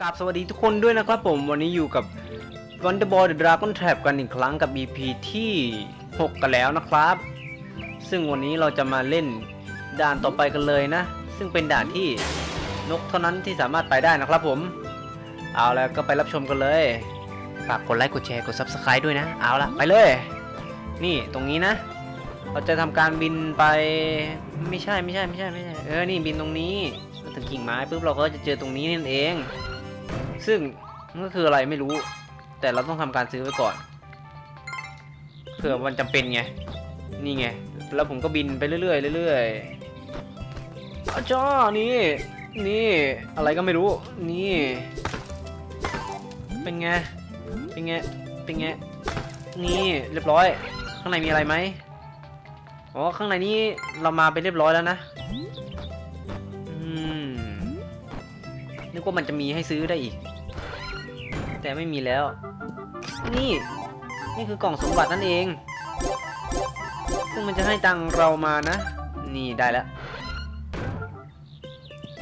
กราบสวัสดีทุกคนด้วยนะครับผมวันนี้อยู่กับ Wonderboy The Dragon Trap กันอีกครั้งกับ EP ที่ 6 กันแล้วนะครับ ซึ่งวันนี้เราจะมาเล่นด่านต่อไปกันเลยนะ ซึ่งเป็นด่านที่นกเท่านั้นที่สามารถไปได้นะครับผม เอาแล้วก็ไปรับชมกันเลยฝากกดไลค์กดแชร์กด Subscribe ด้วยนะ เอาละไปเลย นี่ตรงนี้นะ เราจะทำการบินไปไม่ใช่ไม่ใช่ไม่ใช่ไม่ใช่เออนี่บินตรงนี้ถึงกิ่งไม้ปุ๊บเราก็จะเจอตรงนี้นั่นเอง ซึ่งมันก็คืออะไรไม่รู้ แต่เราต้องทำการซื้อไว้ก่อนเผื่อมันจำเป็นไง นี่ไง แล้วผมก็บินไปเรื่อยๆเรื่อยๆอาจ้านี่ นี่ อะไรก็ไม่รู้ นี่ เป็นไง เป็นไง เป็นไง นี่เรียบร้อย ข้างในมีอะไรไหมอ๋อ ข้างในนี้เรามาไปเรียบร้อยแล้วนะ อืม นึกว่ามันจะมีให้ซื้อได้อีก แต่ไม่มีแล้ว นี่ นี่คือกล่องสมบัตินั่นเอง ซึ่งมันจะให้ตังเรามานะ นี่ได้แล้ว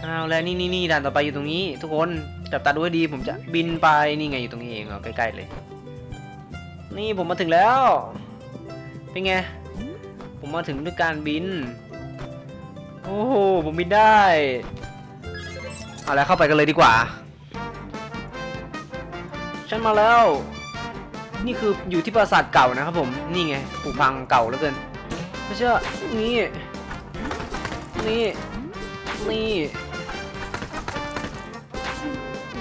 เอาแล้วนี่นี่นี่ด่านต่อไปอยู่ตรงนี้ ทุกคนจับตาดูให้ดีผมจะบินไปนี่ไงอยู่ตรงนี้เองเอาใกล้ๆเลย นี่ผมมาถึงแล้ว เป็นไง ผมมาถึงด้วยการบิน โอ้โหผมบินได้ เอาแล้วเข้าไปกันเลยดีกว่า ฉันมาแล้ว นี่คืออยู่ที่ปราสาทเก่านะครับผม นี่ไงปลูกพังเก่าเหลือเกิน ไม่เชื่อ นี่ นี่ นี่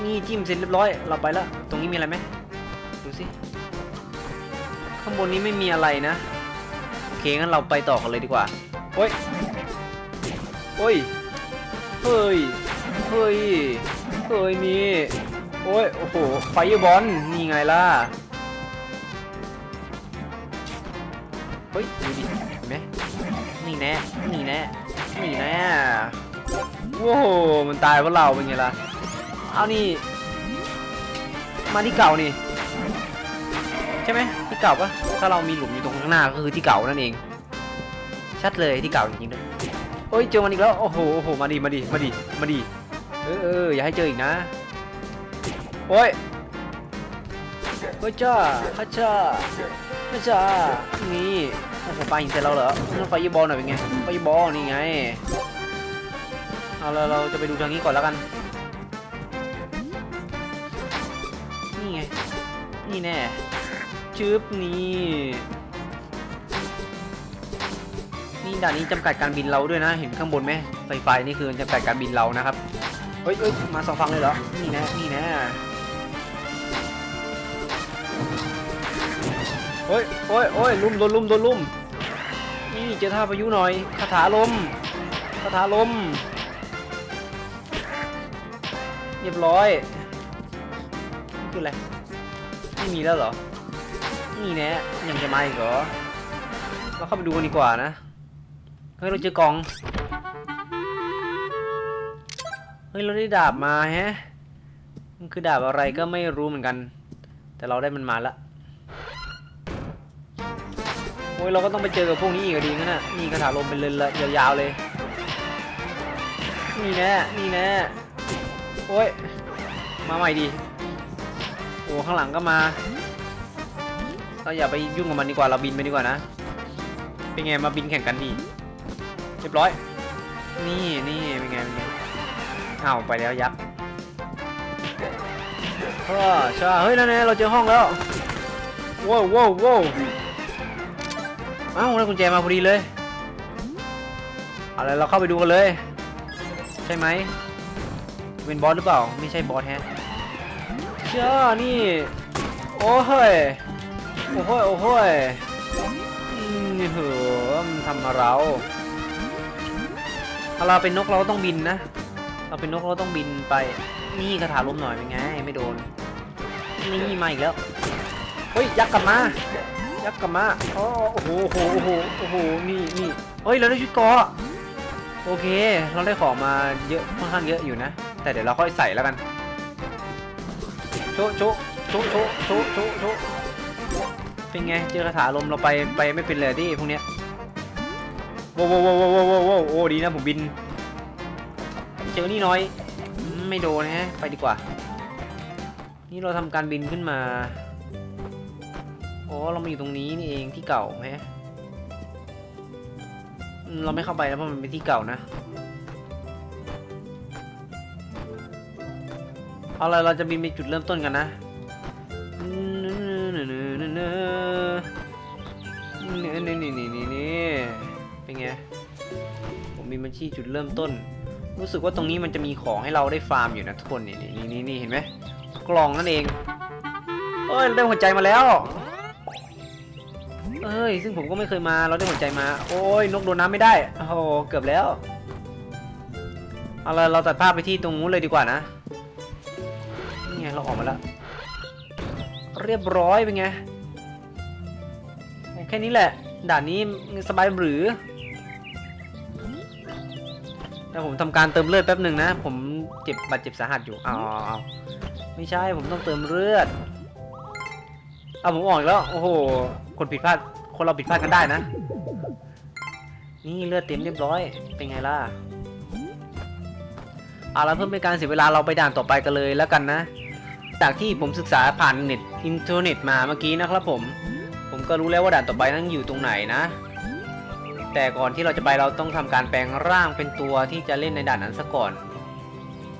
นี่จิ้มเสร็จเรียบร้อย เราไปแล้ว ตรงนี้มีอะไรไหมดูสิ ข้างบนนี้ไม่มีอะไรนะ โอเคงั้นเราไปต่อกันเลยดีกว่า โอ้ย โอ้ย เฮ้ย เฮ้ย เฮ้ยนี่ โอ้ย โอ้โห ไฟบอลนี่ไงล่ะ เฮ้ย ดูดิเห็นไหมนี่แน่ นี่แน่ นี่แน่โว้โห มันตายเพราะเราเป็นไงล่ะ เอานี่ มาที่เก่านี่ ใช่ไหมที่เก่าปะถ้าเรามีหลุมอยู่ตรงข้างหน้าก็คือที่เก่านั่นเอง ชัดเลยที่เก่าจริงๆด้วยโอ้ย เจอมันอีกแล้ว โอ้โห โอ้โห มาดิมาดิมาดิมาดิเออเอออย่าให้เจออีกนะ โอ้ยเฮ้ยจ้าฮัจจ้าฮัจจ้านี่โอ้โหปลาหินเสร็จแล้วเหรอนั่นไฟยีบอลหน่อยเป็นไงไฟยีบอลนี่ไง เอาละเราจะไปดูทางนี้ก่อนแล้วกัน นี่ไง นี่แน่จึ๊บนี่นี่ด่านนี้จำกัดการบินเราด้วยนะ เห็นข้างบนไหมไฟไฟนี่คือจำกัดการบินเรานะครับ เฮ้ยเอ้ยมาสองฝั่งเลยเหรอ นี่นะ นี่นะ เฮ้ยโอ้ยโอ้ยลุ่มโดนลุ่มโดนลุ่มนี่เจอท่าพายุหน่อยคาถาลมคาถาลม เรียบร้อยนี่คืออะไรไม่มีแล้วเหรอนี่แน่ยังจะมาอีกเหรอเราเข้าไปดูกันดีกว่านะเฮ้ยเราเจอกล่องเฮ้ยเราได้ดาบมาแฮะมันคือดาบอะไรก็ไม่รู้เหมือนกัน แต่เราได้มันมาและ อ้ยเราก็ต้องไปเจอกับพวกนี้อีกดีงั้นน่ะนี่คาถาลมเป็นเลยละยาวๆเลย นี่แน่นี่แน่โอ้ยมาใหม่ดีโอ้ข้างหลังก็มาเราอย่าไปยุ่งกับมันดีกว่าเราบินไปดีกว่านะเป็นไงมาบินแข่งกันดีเรียบร้อย นี่นี่เป็นไงเป็นไงอ้าวไปแล้วยักษ์เออช่เฮ้ยนั่นไงเราเจอห้องแล้วว้าวว้าวว้าว อ้าวได้กุญแจมาพอดีเลยเอาละไรเราเข้าไปดูกันเลย ใช่ไหมเป็นบอสหรือเปล่า ไม่ใช่บอสแฮะเชื่อนี่ โอ้เฮ้ยโอ้โห้ยโอ้โห้ยอืมนี่เหอะมันทำมาเราถ้าเราเป็นนกเราก็ต้องบินนะ เราเป็นนกเราต้องบินไป นี่คาถาลมหน่อยเป็นไง ไม่โดน นี่มาอีกแล้ว เฮ้ย ยักษ์กลับมา ยักษ์กลับมาอ๋อโอ้โหโอ้โหโอ้โหโอ้โหนี่นี่เฮ้ยเราได้ชุดเกราะโอเค เราได้ของมาเยอะค่อนข้างเยอะอยู่นะ แต่เดี๋ยวเราค่อยใส่แล้วกันโชโชโชโชโชโชโชเป็นไงเจอคาถาลมเราไปไปไม่เป็นเลยดิพวกเนี้ยโว้วโว้วโว้วโว้โว้โว้โอ้ดีนะผมบิน เจอนี่น้อย ไม่โดนฮะไปดีกว่า นี่เราทำการบินขึ้นมา เรามาอยู่ตรงนี้นี่เองที่เก่าแฮะอืมเราไม่เข้าไปแล้วเพราะมันเป็นที่เก่านะเอาละเราจะบินไปจุดเริ่มต้นกันนะนี่นี่นี่นี่นี่นี่เป็นไง ผมบินมาที่จุดเริ่มต้น รู้สึกว่าตรงนี้มันจะมีของให้เราได้ฟาร์มอยู่นะทุกคนนี่นี่นี่นี่เห็นไหมกล่องนั่นเองเอ้ยได้หัวใจมาแล้ว เอ้ย ซึ่งผมก็ไม่เคยมาเราได้หัวใจมา โอ้ยนกโดนน้ำไม่ได้โอ้โหเกือบแล้ว เอาละเราตัดภาพไปที่ตรงนู้นเลยดีกว่านะนี่ไงเราออกมาแล้ว เรียบร้อยเป็นไงแค่นี้แหละ ด่านนี้สบายหรือแต่ผมทำการเติมเลือดแป๊บหนึ่งนะ ผมเจ็บบาดเจ็บสาหัสอยู่อาเอไม่ใช่ผมต้องเติมเลือดเอาผมออกแล้ว โอ้โห คนผิดพลาด คนเราผิดพลาดกันได้นะ นี่เลือดเต็มเรียบร้อย เป็นไงล่ะเอาละเพื่อเป็นการเสียเวลาเราไปด่านต่อไปกันเลยแล้วกันนะ จากที่ผมศึกษาผ่านเน็ตอินเทอร์เน็ตมาเมื่อกี้นะครับผม ผมก็รู้แล้วว่าด่านต่อไปนั้นอยู่ตรงไหนนะ แต่ก่อนที่เราจะไปเราต้องทำการแปลงร่างเป็นตัวที่จะเล่นในด่านนั้นซะก่อน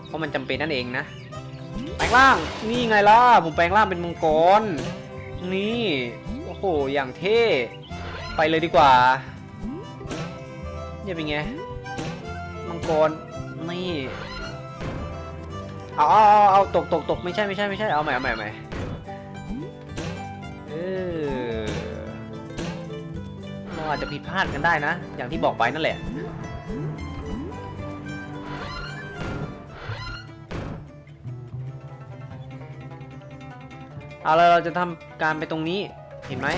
เพราะมันจำเป็นนั่นเองนะ แปลงร่าง นี่ไงล่ะ ผมแปลงร่างเป็นมังกร นี่ หอย่างเท่ ไปเลยดีกว่าเนี่ยเป็นไง มังกร นี่ เอาเอาเอาเอาตกตกตกไม่ใช่ไม่ใช่ไม่ใช่ เอาใหม่เอาใหม่เอาใหม่เออเราอาจจะผิดพลาดกันได้นะ อย่างที่บอกไปนั่นแหละเอาละเราจะทำการไปตรงนี้ เห็นไหม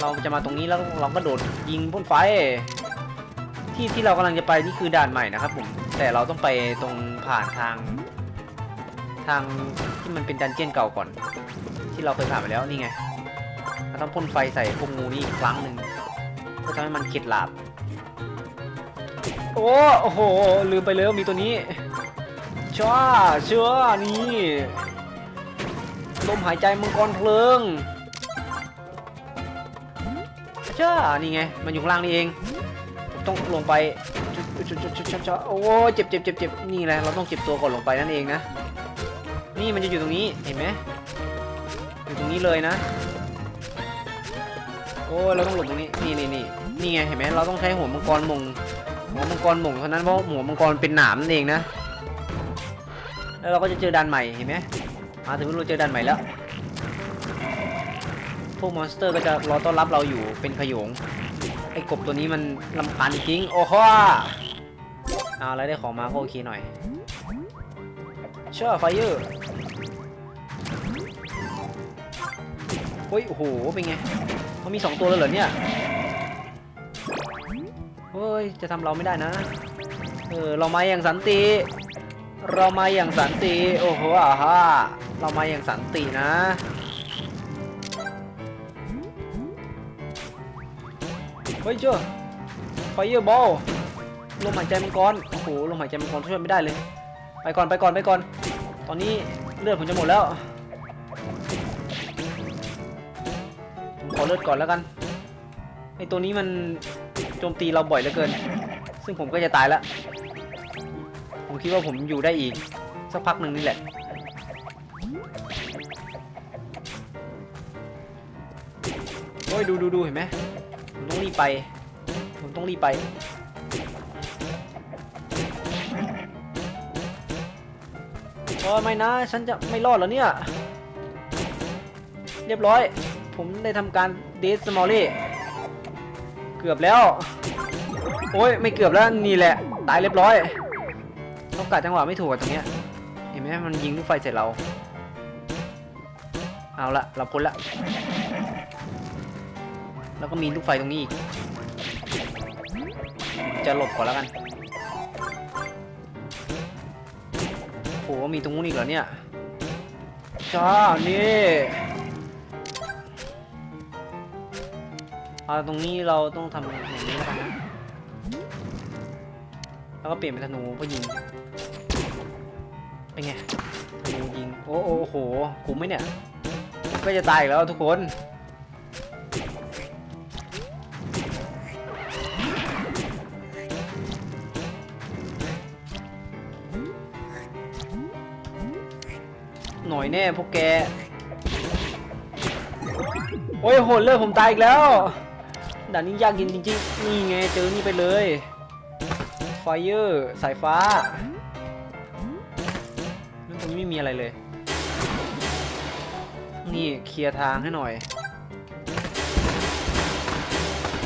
เราจะมาตรงนี้แล้วเราก็โดดยิงพ่นไฟ ที่ที่เรากำลังจะไปนี่คือด่านใหม่นะครับผม แต่เราต้องไปตรงผ่านทาง ทางที่มันเป็นดันเจี้ยนเก่าก่อน ที่เราเคยผ่านไปแล้วนี่ไงเราต้องพ่นไฟใส่พวกงูนี่อีกครั้งหนึ่งเพื่อทำให้มันเข็ดหลาบโอ้โอ้โห ลืมไปเลยว่ามีตัวนี้ช้าเชื่อนี่ลมหายใจมังกรเพลิง ช้านี่ไง มันอยู่ข้างล่างนี่เองต้องลงไปจุดจุดจุดจุดจุดโอ้เจ็บเจ็บเจ็บเจ็บนี่แหละ เราต้องเก็บตัวก่อนลงไปนั่นเองนะ นี่มันจะอยู่ตรงนี้ เห็นไหมอยู่ตรงนี้เลยนะ โอ้เราต้องหลบตรงนี้ นี่นี่นี่นี่ไง เห็นไหมเราต้องใช้หัวมังกรมงหัวมังกรมงเท่านั้นเพราะหัวมังกรเป็นหนามนั่นเองนะ แล้วเราก็จะเจอด่านใหม่ เห็นไหมมาถึงเราเจอด่านใหม่แล้ว พวกมอนสเตอร์ก็จะรอต้อนรับเราอยู่เป็นขยง ไอ้กบตัวนี้มันลำคาญจริง โอ้โหเอาแล้วได้ของมาก็โอเคหน่อย เชื่อไฟเยอร์เฮ้ย โอ้โห เป็นไงมันมีสองตัวเลยเหรอเนี่ย เฮ้ย จะทำเราไม่ได้นะ เออ เรามาอย่างสันติ เรามาอย่างสันติ โอ้โหอ่าฮะเรามาอย่างสันตินะ เฮ้ยเจ้าไฟเยอร์บอลลมหายใจมังกรโอ้โหลมหายใจมังกรช่วยไม่ได้เลย ไปก่อนไปก่อนไปก่อน ตอนนี้เลือดผมจะหมดแล้วผมขอเลือดก่อนแล้วกันไอตัวนี้มันโจมตีเราบ่อยเหลือเกิน ซึ่งผมก็จะตายแล้วผมคิดว่าผมอยู่ได้อีก สักพักหนึ่งนี่แหละโอ้ยดูดูดูเห็นไหม ผมต้องรีบไป ผมต้องรีบไป โอ้ไม่นะ ฉันจะไม่รอดแล้วเนี่ย เรียบร้อย ผมได้ทำการเดสมอลลี่ เกือบแล้ว โอ้ย ไม่เกือบแล้ว นี่แหละ ตายเรียบร้อยต้องกัดจังหวะไม่ถูกตรงเนี้ย เห็นไหมมันยิงลูกไฟใส่เรา เอาละ เราพ้นละ แล้วก็มีลูกไฟตรงนี้อีก จะหลบก่อนแล้วกันโหมีตรงนู้นอีกเหรอเนี่ยจ้านี่เอาตรงนี้เราต้องทำอย่างนี้แล้วกันนะแล้วก็เปลี่ยนเป็นธนูเพื่อยิง เป็นไงธนูยิง โอ้โอ้โหคุ้มไหมเนี่ย ก็จะตายอีกแล้วทุกคน หน่อยแน่พวกแก โอ้ยโหดเลยผมตายอีกแล้วด่านนี้ยากยินจริงๆนี่ไงเจอนี่ไปเลยไฟเออร์สายฟ้าแล้วตรงนี้ไม่มีอะไรเลย นี่เคลียร์ทางให้หน่อย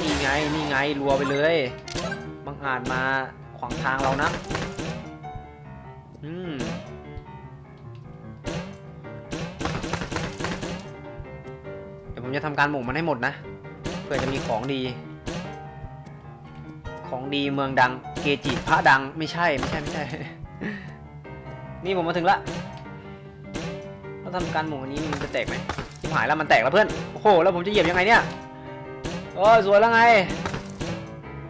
นี่ไงนี่ไงรัวไปเลยบังอาจมาขวางทางเรานะ อืม จะทำการหม่งมันให้หมดนะ เพื่อจะมีของดี ของดีเมืองดัง เกจิพระดังไม่ใช่ไม่ใช่ไม่ใช่ นี่ผมมาถึงละเราทำการหม่งอันนี้มันจะแตกไหมชิบหายแล้วมันแตกแล้วเพื่อน โอ้โห แล้วผมจะเหยียบยังไงเนี่ยโอ้สวยแล้วไง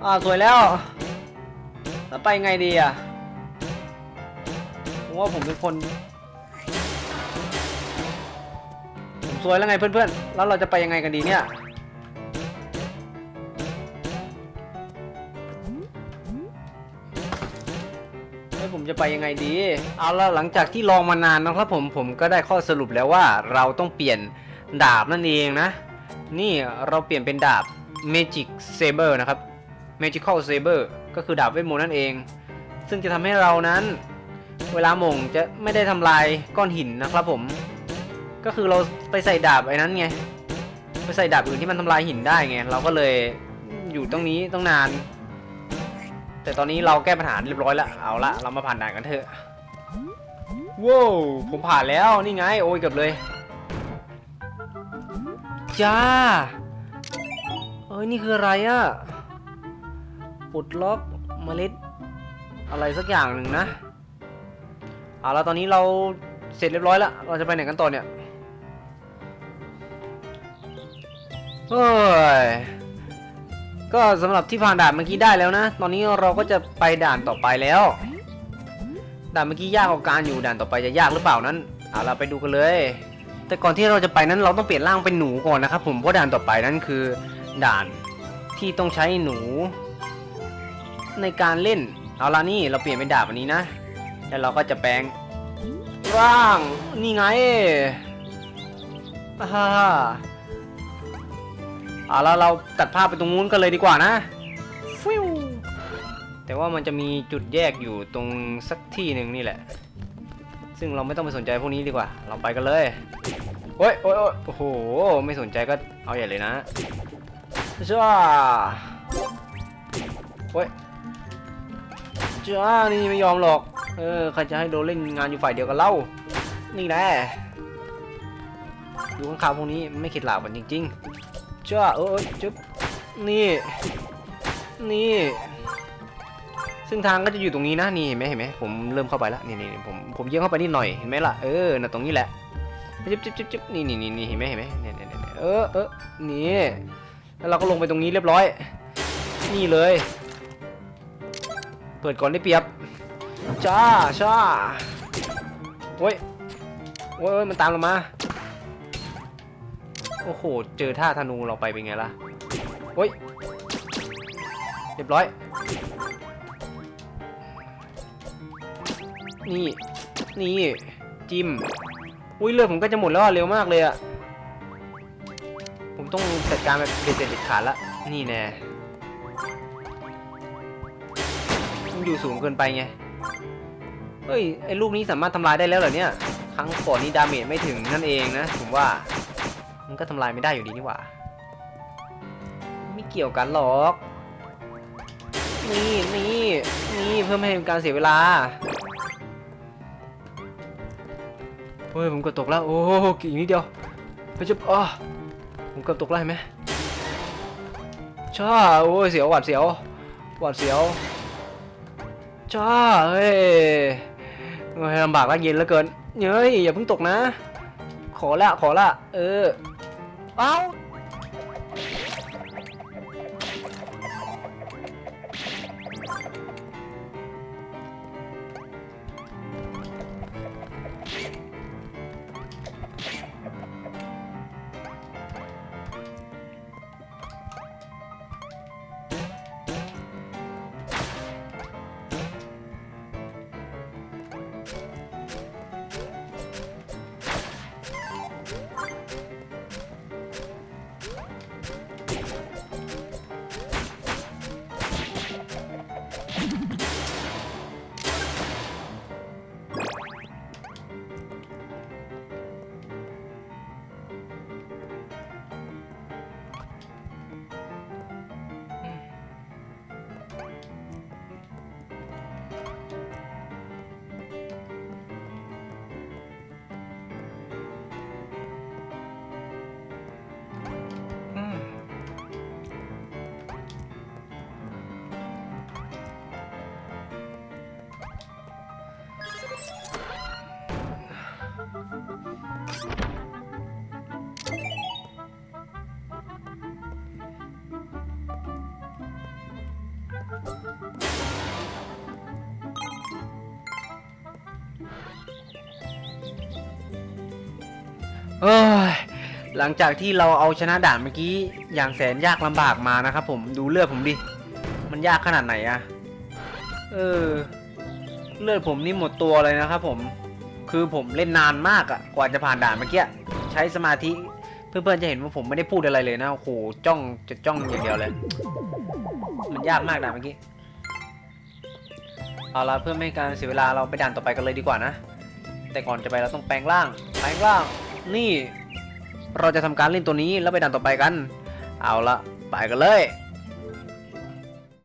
อ่าสวยแล้ว แล้วไปไงดีอะผมว่าผมเป็นคน ผมสวยแล้วไงเพื่อนๆ แล้วเราจะไปยังไงกันดีเนี่ย แล้วผมจะไปยังไงดี เอาละหลังจากที่ลองมานานนะครับผม ผมก็ได้ข้อสรุปแล้วว่าเราต้องเปลี่ยนดาบนั่นเองนะ นี่เราเปลี่ยนเป็นดาบ Magic Saber นะครับ Magical Saber ก็คือดาบเวทมนต์นั่นเอง ซึ่งจะทำให้เรานั้น เวลาหม่งจะไม่ได้ทำลายก้อนหินนะครับผม ก็คือเราไปใส่ดาบไอ้นั้นไง ไปใส่ดาบอื่นที่มันทำลายหินได้ไง เราก็เลยอยู่ตรงนี้ต้องนาน แต่ตอนนี้เราแก้ปัญหาเรียบร้อยแล้ว เอาละเรามาผ่านด่านกันเถอะว้าวผมผ่านแล้วนี่ไง โอ้ยเกือบเลยจ้าเอ้ยนี่คืออะไรอะปลดล็อกเมล็ดอะไรสักอย่างหนึ่งนะเอาล้วตอนนี้เราเสร็จเรียบร้อยแล้ว เราจะไปไหนกันต่อเนี่ย เฮ้ย ก็สำหรับที่ผ่านด่านเมื่อกี้ได้แล้วนะ ตอนนี้เราก็จะไปด่านต่อไปแล้ว ด่านเมื่อกี้ยากกว่าการอยู่ด่านต่อไปจะยากหรือเปล่านั้นเอาเราไปดูกันเลย แต่ก่อนที่เราจะไปนั้นเราต้องเปลี่ยนร่างเป็นหนูก่อนนะครับผมเพราะด่านต่อไปนั้นคือ ด่านที่ต้องใช้หนู ในการเล่น เอาละนี่เราเปลี่ยนเป็นดาบอันนี้นะ แล้วเราก็จะแปลงร่างนี่ไงอ่าฮ่า อาแล้วเราตัดภาพไปตรงนู้นกันเลยดีกว่านะฟิวแต่ว่ามันจะมีจุดแยกอยู่ตรงสักที่หนึ่งนี่แหละ ซึ่งเราไม่ต้องไปสนใจพวกนี้ดีกว่า เราไปกันเลยโอ้ยโอ้ยโอ้ยโอ้โห ไม่สนใจก็เอาใหญ่เลยนะจ้าโอ้ยจ้านี่ไม่ยอมหรอก เออใครจะให้โดนเล่นงานอยู่ฝ่ายเดียวกันเล่า นี่แหละดูข้างข่าวพวกนี้ไม่เข็ดหลาบกันจริง ๆ จ้าเออจุ๊บนี่ นี่ ซึ่งทางก็จะอยู่ตรงนี้นะนี่เห็นไหมเห็นไหมผมเริ่มเข้าไปแล้วนี่นี่ผมผมเยื่อเข้าไปนิดหน่อยเห็นไหมล่ะเออน่ะตรงนี้แหละจิ๊บจิ๊บจิ๊บจิ๊บนี่นี่นี่เห็นไหมเห็นไหมเนี่ยเนี่ยเออเออนี่แล้วเราก็ลงไปตรงนี้เรียบร้อย นี่เลย เปิดก่อนได้เปรียบจ้าจ้าโอ้ยโอ้ยโอ้ยมันตามเรามา โอ้โห เจอท่าธนูเราไปเป็นไงล่ะโอ้ยเรียบร้อย นี่ นี่ จิ้ม อุ้ยเลือดผมก็จะหมดแล้วอะเร็วมากเลยอะผมต้องจัดการแบบเด็ดเด็ดขาดละ นี่แน่มันอยู่สูงเกินไปไง เฮ้ย ไอ้ลูกนี้สามารถทำลายได้แล้วเหรอเนี่ย ครั้งก่อนนี้ดาเมจไม่ถึงนั่นเองนะ ผมว่า มันก็ทำลายไม่ได้อยู่ดีนี่หว่า ไม่เกี่ยวกันหรอก นี่นี่นี่เพื่อไม่ให้เป็นการเสียเวลาเฮ้ยผมกือบตกแล้ว โอ้กี่นิดเดียวไปจุบอ๋อผมเกือบตกแล้วเห็นไหมช่าโอ้ยเสียวหวาดเสียวหวาดเสียวจ้าเฮ้ยลำบากลากเย็นเหลือเกินเฮ้ยอย่าเพิ่งตกนะ ขอละขอละเออ เอ้ยหลังจากที่เราเอาชนะด่านเมื่อกี้อย่างแสนยากลำบากมานะครับผมดูเลือดผมดิ มันยากขนาดไหนอะเออ เลือดผมนี่หมดตัวเลยนะครับผมคือผมเล่นนานมากอะกว่าจะผ่านด่านเมื่อกี้ใช้สมาธิเพื่อนๆจะเห็นว่าผมไม่ได้พูดอะไรเลยนะโอ้โหจ้องจะจ้องอย่างเดียวเลย มันยากมากด่านเมื่อกี้เอาละเพื่อไม่ให้การเสียเวลาเราไปด่านต่อไปกันเลยดีกว่านะแต่ก่อนจะไปเราต้องแปลงร่างแปลงร่าง นี่ เราจะทำการเล่นตัวนี้แล้วไปด่านต่อไปกัน เอาละไปกันเลย